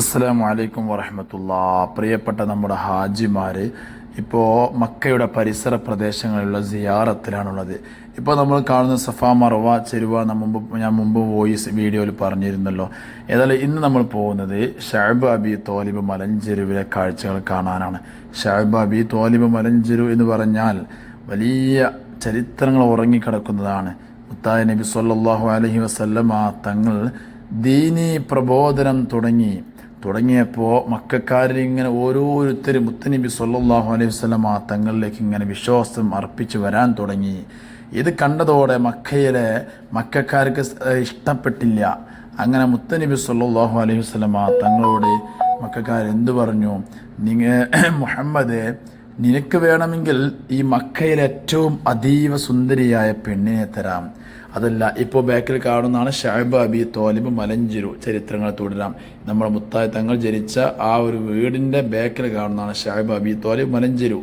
അസ്സലാമു അലൈക്കും വറഹമത്തുള്ള. പ്രിയപ്പെട്ട നമ്മുടെ ഹാജിമാർ ഇപ്പോൾ മക്കയുടെ പരിസര പ്രദേശങ്ങളിലുള്ള സിയാറത്തിലാണുള്ളത്. ഇപ്പോൾ നമ്മൾ കാണുന്ന സഫ മറവ ചെരുവ മുമ്പ് ഞാൻ മുമ്പ് വോയിസ് വീഡിയോയിൽ പറഞ്ഞിരുന്നല്ലോ. ഏതായാലും ഇന്ന് നമ്മൾ പോകുന്നത് ഷാബ് അബി തോലിബ് മലഞ്ചെരുവിലെ കാഴ്ചകൾ കാണാനാണ്. ഷാബ് അബി തോലിബ് മലഞ്ചെരു എന്ന് പറഞ്ഞാൽ വലിയ ചരിത്രങ്ങൾ ഉറങ്ങിക്കിടക്കുന്നതാണ്. മുത്തായ നബി സല്ലാഹു അലൈഹി വസല്ലമ തങ്ങൾ ദീനി പ്രബോധനം തുടങ്ങി തുടങ്ങിയപ്പോൾ മക്കാരിൽ ഇങ്ങനെ ഓരോരുത്തരും മുത്തനബി സല്ലാഹു അലൈഹി വസല്ലമ തങ്ങളിലേക്ക് ഇങ്ങനെ വിശ്വാസം അർപ്പിച്ച് വരാൻ തുടങ്ങി. ഇത് കണ്ടതോടെ മക്കയിലെ മക്കാർക്ക് ഇഷ്ടപ്പെട്ടില്ല. അങ്ങനെ മുത്തനബി സല്ലാഹു അലൈഹി വസല്ലമ തങ്ങളോട് മക്കാർ എന്തു പറഞ്ഞു? നിങ്ങൾ മുഹമ്മദ് നിനക്ക് വേണമെങ്കിൽ ഈ മക്കയിലെ ഏറ്റവും അതീവ സുന്ദരിയായ പെണ്ണിനെ തരാം. അതല്ല ഇപ്പോൾ ബാക്കിൽ കാണുന്നതാണ് ഷാബ് അബി തോലിബ് മലഞ്ചിരു ചരിത്രങ്ങൾ തുടരാം. നമ്മുടെ മുത്തായ തങ്ങൾ ജനിച്ച ആ ഒരു വീടിന്റെ ബാക്കിൽ കാണുന്നതാണ് ഷാബ് അബി തോലിബ് മലഞ്ചിരു.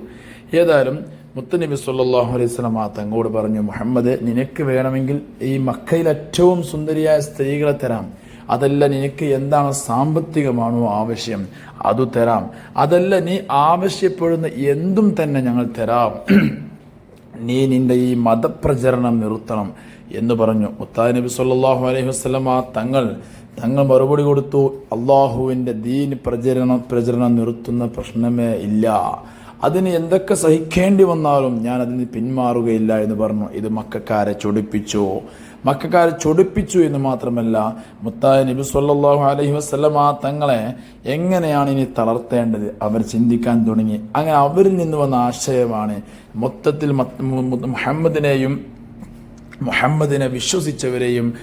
ഏതായാലും മുത്തനബി സല്ലാഹു അലൈഹി വസല്ലം ആ തങ്ങളോട് പറഞ്ഞു മുഹമ്മദ് നിനക്ക് വേണമെങ്കിൽ ഈ മക്കയിൽ ഏറ്റവും സുന്ദരിയായ സ്ത്രീകളെ തരാം. അതല്ല നിനക്ക് എന്താണ് സാമ്പത്തികമാണോ ആവശ്യം? അത് തരാം. അതല്ല നീ ആവശ്യപ്പെടുന്ന എന്തും തന്നെ ഞങ്ങൾ തരാം. നീ നിന്റെ ഈ മതപ്രചരണം നിർത്തണം എന്ന് പറഞ്ഞു. മുത്താ നബി സല്ലാഹു അലൈഹി വസ്ലമ തങ്ങൾ തങ്ങൾ മറുപടി കൊടുത്തു. അള്ളാഹുവിന്റെ ദീൻ പ്രചരണം പ്രചരണം നിർത്തുന്ന പ്രശ്നമേ ഇല്ല. അതിന് എന്തൊക്കെ സഹിക്കേണ്ടി വന്നാലും ഞാൻ അതിന് പിന്മാറുകയില്ല എന്ന് പറഞ്ഞു. ഇത് മക്കാരെ ചൊടിപ്പിച്ചു. മക്കാരെ ചൊടിപ്പിച്ചു എന്ന് മാത്രമല്ല മുത്തായ നബി സല്ലല്ലാഹു അലൈഹി വസല്ലമ തങ്ങളെ എങ്ങനെയാണ് ഇനി തളർത്തേണ്ടത്? അവർ ചിന്തിക്കാൻ തുടങ്ങി. അങ്ങനെ അവരിൽ നിന്ന് വന്ന ആശയമാണ് മൊത്തത്തിൽ മുഹമ്മദിനെയും മുഹമ്മദിനെ വിശ്വസിച്ചവരെയും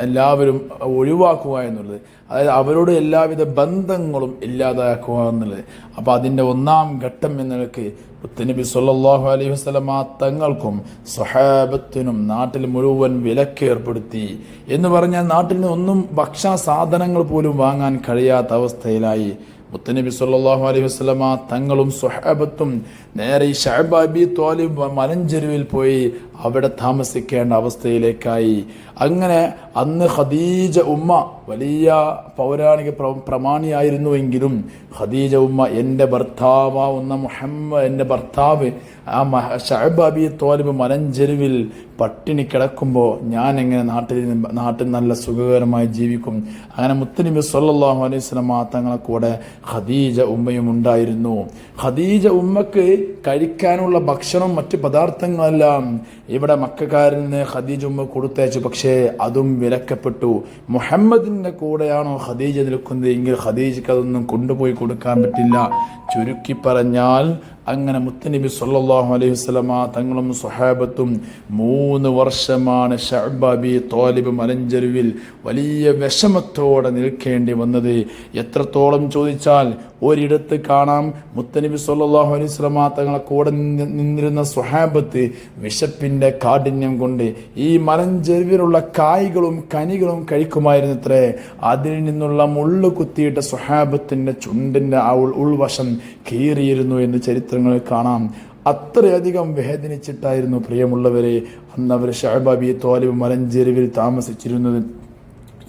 എല്ലാവരും ഒഴിവാക്കുക എന്നുള്ളത്. അതായത് അവരോട് എല്ലാവിധ ബന്ധങ്ങളും ഇല്ലാതാക്കുക എന്നുള്ളത്. അപ്പോൾ അതിന്റെ ഒന്നാം ഘട്ടം എന്നൊക്കെ പുത്തനബി സല്ലാഹു അലൈഹി വസല്ലമ തങ്ങൾക്കും സ്വഹാബത്തിനും നാട്ടിൽ മുഴുവൻ വിലക്ക് ഏർപ്പെടുത്തി എന്ന് പറഞ്ഞാൽ നാട്ടിൽ നിന്ന് ഒന്നും ഭക്ഷണ സാധനങ്ങൾ പോലും വാങ്ങാൻ കഴിയാത്ത അവസ്ഥയിലായി. മുത്തനബി സല്ലാഹു അലൈഹി വസല്ലമ തങ്ങളും സ്വഹാബത്തും നേരെ ഈ ഷഹബാബി തോലിബ് മലഞ്ചെരുവിൽ പോയി അവിടെ താമസിക്കേണ്ട അവസ്ഥയിലേക്കായി. അങ്ങനെ അന്ന് ഖദീജ ഉമ്മ വലിയ പൗരാണിക പ്രമാണിയായിരുന്നുവെങ്കിലും ഖദീജ ഉമ്മ എന്റെ ഭർത്താവാവുന്ന മുഹമ്മദ് എന്റെ ഭർത്താവ് ആ ഷഹബാബി തോലിബ് മലഞ്ചെരുവിൽ പട്ടിണി കിടക്കുമ്പോൾ ഞാൻ എങ്ങനെ നാട്ടിൽ നാട്ടിൽ നല്ല സുഖകരമായി ജീവിക്കും? അങ്ങനെ മുത്തനബി സല്ലാഹു അലൈഹി വസല്ലം തങ്ങളെ കൂടെ ഖദീജ ഉമ്മയും ഉണ്ടായിരുന്നു. ഖദീജ ഉമ്മക്ക് കഴിക്കാനുള്ള ഭക്ഷണം മറ്റ് പദാർത്ഥങ്ങളെല്ലാം ഇവിടെ മക്കാരന് ഖദീജുമ്മ കൊടുത്തയച്ചു. പക്ഷേ അതും വിലക്കപ്പെട്ടു. മുഹമ്മദിന്റെ കൂടെയാണോ ഖദീജ നിൽക്കുന്നത്? എങ്കിൽ ഖദീജക്ക് അതൊന്നും കൊണ്ടുപോയി കൊടുക്കാൻ പറ്റില്ല. ചുരുക്കി പറഞ്ഞാൽ അങ്ങനെ മുത്തനബി സല്ലാഹു അലൈഹി വസല്ലമ തങ്ങളും സുഹാബത്തും മൂന്ന് വർഷമാണ് ഷഹബാബി തോലിബ് മലഞ്ചെരുവിൽ വലിയ വിഷമത്തോടെ നിൽക്കേണ്ടി വന്നത്. എത്രത്തോളം ചോദിച്ചാൽ ഒരിടത്ത് കാണാം മുത്തനബി സല്ലാഹു അലൈഹി വസല്ലമ തങ്ങളെ കൂടെ നിന്നിരുന്ന സുഹാബത്ത് വിശപ്പിന്റെ കാഠിന്യം കൊണ്ട് ഈ മലഞ്ചെരുവിലുള്ള കായ്കളും കനികളും കഴിക്കുമായിരുന്നു കഴിക്കുമായിരുന്നത്രേ. അതിൽ നിന്നുള്ള മുള്ളു കുത്തിയിട്ട സുഹാബത്തിന്റെ ചുണ്ടിന്റെ ആ ഉൾവശം കീറിയിരുന്നു എന്ന് ചരിത്രങ്ങളിൽ കാണാം. അത്രയധികം വേദനിച്ചിട്ടായിരുന്നു പ്രിയമുള്ളവരെ. അന്ന് അവർ ഷഹബാബി തോലിബ് മലഞ്ചെരുവിൽ താമസിച്ചിരുന്നത്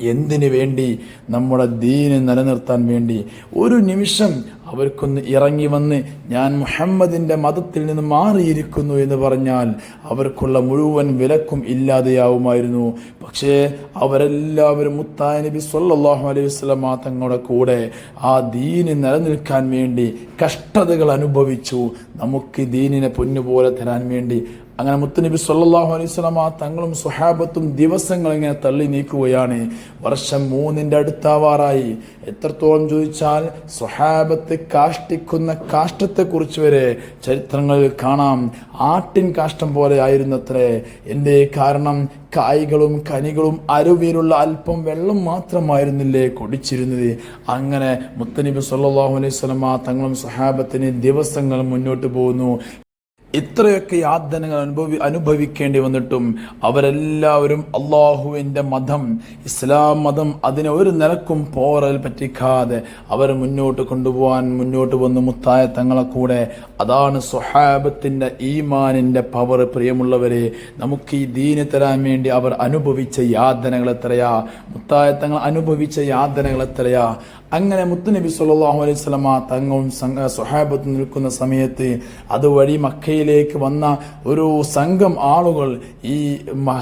എന്തിനു വേണ്ടി? നമ്മുടെ ദീന് നിലനിർത്താൻ വേണ്ടി. ഒരു നിമിഷം അവർക്കൊന്ന് ഇറങ്ങി വന്ന് ഞാൻ മുഹമ്മദിന്റെ മതത്തിൽ നിന്ന് മാറിയിരിക്കുന്നു എന്ന് പറഞ്ഞാൽ അവർക്കുള്ള മുഴുവൻ വിലക്കും ഇല്ലാതെയാവുമായിരുന്നു. പക്ഷേ അവരെല്ലാവരും മുത്തായ നബി സല്ലാഹു അലൈഹി വസല്ലമ തങ്ങളുടെ കൂടെ ആ ദീന് നിലനിൽക്കാൻ വേണ്ടി കഷ്ടതകൾ അനുഭവിച്ചു. നമുക്ക് ദീനിനെ പൊന്നുപോലെ തരാൻ വേണ്ടി അങ്ങനെ മുത്തുനബി സല്ലാഹു അലൈഹി വസല്ലമ തങ്ങളും സുഹാബത്തും ദിവസങ്ങൾ ഇങ്ങനെ തള്ളി നീക്കുകയാണ്. വർഷം മൂന്നിന്റെ അടുത്താവാറായി. എത്രത്തോളം ചോദിച്ചാൽ സുഹാബത്ത് കാഷ്ടിക്കുന്ന കാഷ്ടത്തെക്കുറിച്ച് വരെ ചരിത്രങ്ങളിൽ കാണാം. ആട്ടിൻ കാഷ്ടം പോലെ ആയിരുന്നത്രേ. എന്റെ കാരണം? കായ്കളും കനികളും അരുവിയിലുള്ള അല്പം വെള്ളം മാത്രമായിരുന്നില്ലേ കുടിച്ചിരുന്നത്. അങ്ങനെ മുത്തനബി സല്ലാഹു അലൈഹി തങ്ങളും സഹാബത്തിന് ദിവസങ്ങൾ മുന്നോട്ട് പോകുന്നു ഇത്രയൊക്കെ യാതനകൾ അനുഭവി അനുഭവിക്കേണ്ടി വന്നിട്ടും അവരെല്ലാവരും അള്ളാഹുവിന്റെ മതം ഇസ്ലാം മതം അതിനെ ഒരു നിലക്കും പോറൽ പറ്റിക്കാതെ അവർ മുന്നോട്ട് കൊണ്ടുപോകാൻ മുന്നോട്ട് വന്ന് മുത്തായ തങ്ങളെ കൂടെ. അതാണ് സ്വഹാബത്തിന്റെ ഈമാനിന്റെ പവർ പ്രിയമുള്ളവരെ നമുക്ക് ഈ ദീന് തരാൻ വേണ്ടി അവർ അനുഭവിച്ച യാതനകൾ എത്രയാ? മുത്തായ തങ്ങൾ അനുഭവിച്ച യാതനകൾ എത്രയാ? അങ്ങനെ മുത്തുനബി സല്ലാഹു അലൈഹി വസല്ലമ തങ്ങളും സംഘ സ്വഹാബത്തും നിൽക്കുന്ന സമയത്ത് അതുവഴി മക്കയിലേക്ക് വന്ന ഒരു സംഘം ആളുകൾ ഈ മ-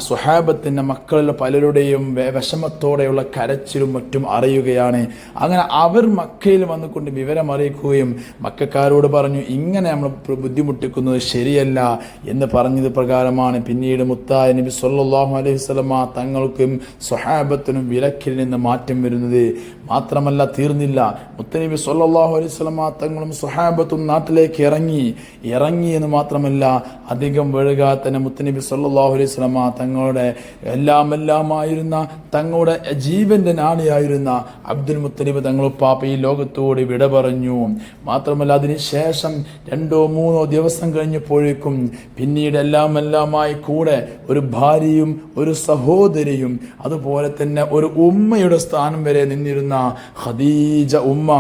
മക്കളിലെ പലരുടെയും വിഷമത്തോടെയുള്ള കരച്ചിലും മറ്റും അറിയുകയാണ്. അങ്ങനെ അവർ മക്കയിൽ വന്നുകൊണ്ട് വിവരം അറിയിക്കുകയും മക്കാരോട് പറഞ്ഞു ഇങ്ങനെ നമ്മൾ ബുദ്ധിമുട്ടിക്കുന്നത് ശരിയല്ല എന്ന് പറഞ്ഞത് പ്രകാരമാണ്. പിന്നീട് മുത്തായ നബി സല്ലാഹു അലൈഹി വസല്ലമ തങ്ങൾക്കും സ്വഹാബത്തിനും വിലക്കിൽ നിന്ന് മാറ്റം വരുന്നത്. മാത്രമല്ല തീർന്നില്ല. മുത്തനബി സല്ലല്ലാഹു അലൈഹി വസല്ലമ തങ്ങളും സുഹാബത്തും നാട്ടിലേക്ക് ഇറങ്ങി. ഇറങ്ങി എന്ന് മാത്രമല്ല അധികം വഴുകാതെ തന്നെ മുത്തനബി സല്ലല്ലാഹു അലൈഹി വസല്ലമ തങ്ങളുടെ എല്ലാം എല്ലാമായിരുന്ന തങ്ങളുടെ ജീവന്റെ നാണിയായിരുന്ന അബ്ദുൽ മുത്തലിബ് തങ്ങളുപ്പാപ്പ ഈ ലോകത്തോട് വിട പറഞ്ഞു. മാത്രമല്ല അതിനുശേഷം രണ്ടോ മൂന്നോ ദിവസം കഴിഞ്ഞപ്പോഴേക്കും പിന്നീട് എല്ലാം എല്ലാമായി കൂടെ ഒരു ഭാര്യയും ഒരു സഹോദരിയും അതുപോലെ തന്നെ ഒരു ഉമ്മയുടെ സ്ഥാനം വരെ നിന്നിരുന്ന ഖദീജ ഉമ്മ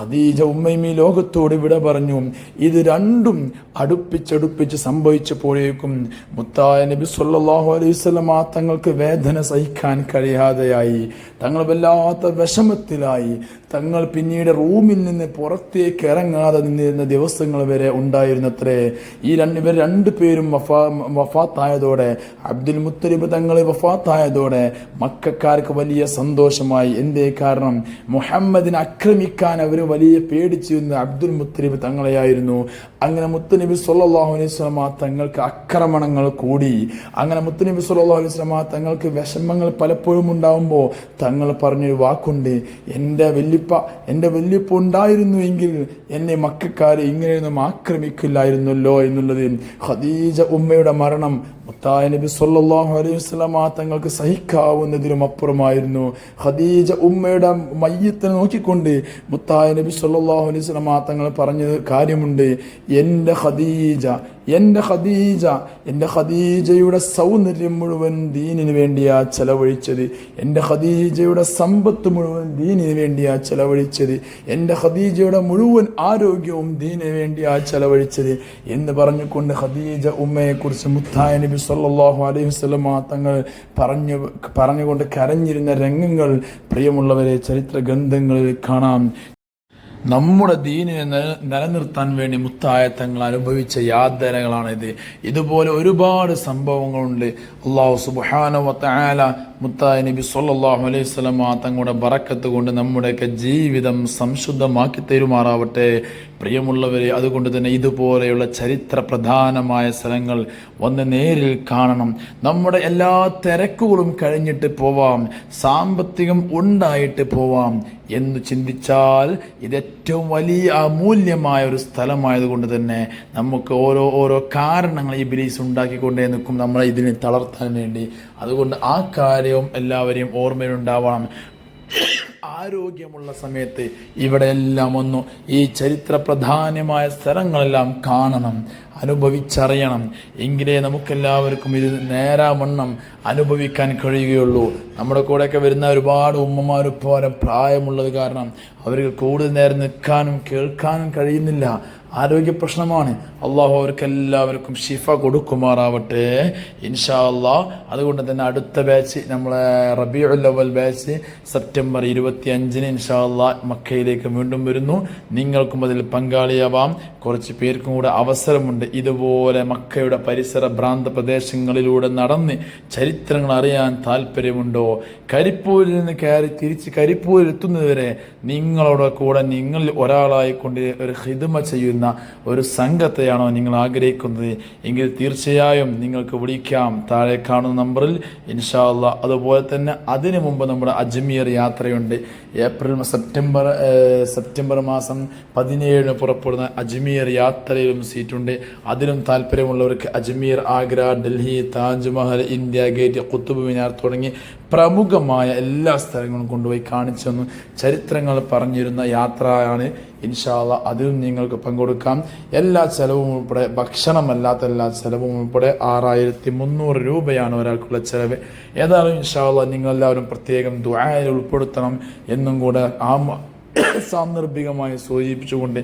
ഖദീജ ഉമ്മയും ഈ ലോകത്തോട് ഇവിടെ പറഞ്ഞു ഇത് രണ്ടും അടുപ്പിച്ചടുപ്പിച്ച് സംഭവിച്ചപ്പോഴേക്കും മുത്തായ നബി സല്ലാഹു അലൈഹി വസല്ലമ തങ്ങൾക്ക് വേദന സഹിക്കാൻ കഴിയാതെയായി. തങ്ങൾ വല്ലാത്ത വിഷമത്തിലായി. തങ്ങൾ പിന്നീട് റൂമിൽ നിന്ന് പുറത്തേക്ക് ഇറങ്ങാതെ നിന്നിരുന്ന ദിവസങ്ങൾ വരെ ഉണ്ടായിരുന്നത്രേ. ഈ രണ്ട് ഇവർ രണ്ടുപേരും വഫാ വഫാത്തായതോടെ അബ്ദുൽ മുത്തലിബ് തങ്ങൾ വഫാത്തായതോടെ മക്കാർക്ക് വലിയ സന്തോഷമായി. എന്തേ കാരണം? മുഹമ്മദിനെ ആക്രമിക്കാൻ അവർ വലിയ പേടിച്ചിരുന്ന അബ്ദുൽ മുത്തലിബ് തങ്ങളെയായിരുന്നു. അങ്ങനെ മുത്തനബി സല്ലാഹു അലൈഹി വസല്ലമ തങ്ങൾക്ക് ആക്രമണങ്ങൾ കൂടി. അങ്ങനെ മുത്തനബി സല്ലാഹു അലൈഹി വസല്ലമ തങ്ങൾക്ക് വിഷമങ്ങൾ പലപ്പോഴും ഉണ്ടാവുമ്പോൾ തങ്ങൾ പറഞ്ഞൊരു വാക്കുണ്ട്. എന്റെ വല്യപ്പ എന്റെ വല്യപ്പ ഉണ്ടായിരുന്നു എങ്കിൽ എന്നെ മക്കാരെ ഇങ്ങനെയൊന്നും ആക്രമിക്കില്ലായിരുന്നല്ലോ എന്നുള്ളത് ഖദീജ ഉമ്മയുടെ മരണം മുത്തായ നബി സല്ലല്ലാഹു അലൈഹി വസല്ലമ തങ്ങൾക്ക് സഹിക്കാവുന്നതിലും അപ്പുറമായിരുന്നു. ഖദീജ ഉമ്മയുടെ മയ്യത്തിനെ നോക്കിക്കൊണ്ട് മുത്തായ നബി സല്ലല്ലാഹു അലൈഹി വസല്ലമ തങ്ങൾ പറഞ്ഞ കാര്യമുണ്ട്. എന്റെ ഖദീജ എന്റെ ഖദീജ എന്റെ ഖദീജയുടെ സൗന്ദര്യം മുഴുവൻ ദീനിന് വേണ്ടിയാ ചെലവഴിച്ചത്. എന്റെ ഖദീജയുടെ സമ്പത്ത് മുഴുവൻ ദീനിന് വേണ്ടിയാ ചെലവഴിച്ചത്. എന്റെ ഖദീജയുടെ മുഴുവൻ ആരോഗ്യവും ദീനിന് വേണ്ടിയാ ചെലവഴിച്ചത്. എന്ന് പറഞ്ഞുകൊണ്ട് ഖദീജ ഉമ്മയെക്കുറിച്ച് മുത്തായ നബി സല്ലല്ലാഹു അലൈഹി വസല്ലമ തങ്ങൾ പറഞ്ഞു പറഞ്ഞുകൊണ്ട് കരഞ്ഞിരുന്ന രംഗങ്ങൾ പ്രിയമുള്ളവരെ ചരിത്ര ഗ്രന്ഥങ്ങളിൽ കാണാം. നമ്മുടെ ദീനിനെ നില- നിലനിർത്താൻ വേണ്ടി മുത്തായത്തങ്ങൾ അനുഭവിച്ച യാതനകളാണിത്. ഇതുപോലെ ഒരുപാട് സംഭവങ്ങളുണ്ട്. അള്ളാഹു തആല മുത്തായ നബി സല്ലാഹു അലൈഹി സ്വലമ തങ്ങളുടെ ബറക്കത്ത് കൊണ്ട് നമ്മുടെയൊക്കെ ജീവിതം സംശുദ്ധമാക്കി തരുമാറാവട്ടെ. പ്രിയമുള്ളവരെ അതുകൊണ്ട് തന്നെ ഇതുപോലെയുള്ള ചരിത്ര പ്രധാനമായ സ്ഥലങ്ങൾ വന്ന് നേരിൽ കാണണം. നമ്മുടെ എല്ലാ തിരക്കുകളും കഴിഞ്ഞിട്ട് പോവാം. സാമ്പത്തികം ഉണ്ടായിട്ട് പോവാം എന്ന് ചിന്തിച്ചാൽ ഇത് ഏറ്റവും വലിയ അമൂല്യമായ ഒരു സ്ഥലമായതുകൊണ്ട് തന്നെ നമുക്ക് ഓരോ ഓരോ കാരണങ്ങൾ ഈ ബിലീസ് ഉണ്ടാക്കിക്കൊണ്ടേ നിൽക്കും നമ്മളെ ഇതിനെ തളർത്താൻ വേണ്ടി. അതുകൊണ്ട് ആ കാര്യവും എല്ലാവരെയും ഓർമ്മയിലുണ്ടാവണം. ആരോഗ്യമുള്ള സമയത്ത് ഇവിടെയെല്ലാം ഒന്ന് ഈ ചരിത്ര പ്രധാനമായ സ്ഥലങ്ങളെല്ലാം കാണണം അനുഭവിച്ചറിയണം. എങ്കിലേ നമുക്കെല്ലാവർക്കും ഇത് നേരാവണ്ണം അനുഭവിക്കാൻ കഴിയുകയുള്ളൂ. നമ്മുടെ കൂടെയൊക്കെ വരുന്ന ഒരുപാട് ഉമ്മമാർ പോലെ പ്രായമുള്ളത് കാരണം അവർക്ക് കൂടുതൽ നേരം നിൽക്കാനും കേൾക്കാനും കഴിയുന്നില്ല. ആരോഗ്യ പ്രശ്നമാണ്. അള്ളാഹു അവർക്ക് എല്ലാവർക്കും ഷിഫ കൊടുക്കുമാറാവട്ടെ. ഇൻഷാ അള്ളാ അതുകൊണ്ട് തന്നെ അടുത്ത ബാച്ച് നമ്മളെ റബിയുൽ അവൽ ബാച്ച് സെപ്റ്റംബർ ഇരുപത്തി അഞ്ചിന് ഇൻഷാ അള്ളാ മക്കയിലേക്ക് വീണ്ടും വരുന്നു. നിങ്ങൾക്കും അതിൽ പങ്കാളിയാവാം. കുറച്ച് പേർക്കും കൂടെ അവസരമുണ്ട്. ഇതുപോലെ മക്കയുടെ പരിസര ഭ്രാന്ത പ്രദേശങ്ങളിലൂടെ നടന്ന് ചരിത്രങ്ങൾ അറിയാൻ താല്പര്യമുണ്ടോ? കരിപ്പൂരിൽ നിന്ന് കയറി തിരിച്ച് കരിപ്പൂരിൽ എത്തുന്നതുവരെ നിങ്ങളുടെ കൂടെ നിങ്ങളിൽ ഒരാളായിക്കൊണ്ട് ഒരു ഹിദമ ചെയ്യുന്ന. ഒരു സംഘത്തെയാണോ നിങ്ങൾ ആഗ്രഹിക്കുന്നത്? എങ്കിൽ തീർച്ചയായും നിങ്ങൾക്ക് വിളിക്കാം. താഴെ കാണുന്ന നമ്പറിൽ ഇൻഷാ അള്ളാ അതുപോലെ തന്നെ അതിനു മുമ്പ് നമ്മുടെ അജ്മീർ യാത്രയുണ്ട്. ഏപ്രിൽ സെപ്റ്റംബർ സെപ്റ്റംബർ മാസം പതിനേഴിന് പുറപ്പെടുന്ന അജ്മീർ യാത്രയിലും സീറ്റുണ്ട്. അതിലും താല്പര്യമുള്ളവർക്ക് അജ്മീർ ആഗ്ര ഡൽഹി താജ്മഹൽ ഇന്ത്യ ഗേറ്റ് കുത്തുബ് മിനാർ തുടങ്ങി പ്രമുഖമായ എല്ലാ സ്ഥലങ്ങളും കൊണ്ടുപോയി കാണിച്ചു തന്നു ചരിത്രങ്ങൾ പറഞ്ഞിരുന്ന യാത്രയാണ്. ഇൻഷാല്ല അതിലും നിങ്ങൾക്ക് പങ്കെടുക്കാം. എല്ലാ ചെലവും ഉൾപ്പെടെ ഭക്ഷണമല്ലാത്ത എല്ലാ ചെലവും ഉൾപ്പെടെ ആറായിരത്തി മുന്നൂറ് രൂപയാണ് ഒരാൾക്കുള്ള ചെലവ്. ഏതായാലും ഇൻഷാല്ല നിങ്ങളെല്ലാവരും പ്രത്യേകം ദ്വായയിൽ ഉൾപ്പെടുത്തണം എന്നും കൂടെ ആ സാന്ദർഭികമായി സൂചിപ്പിച്ചുകൊണ്ട്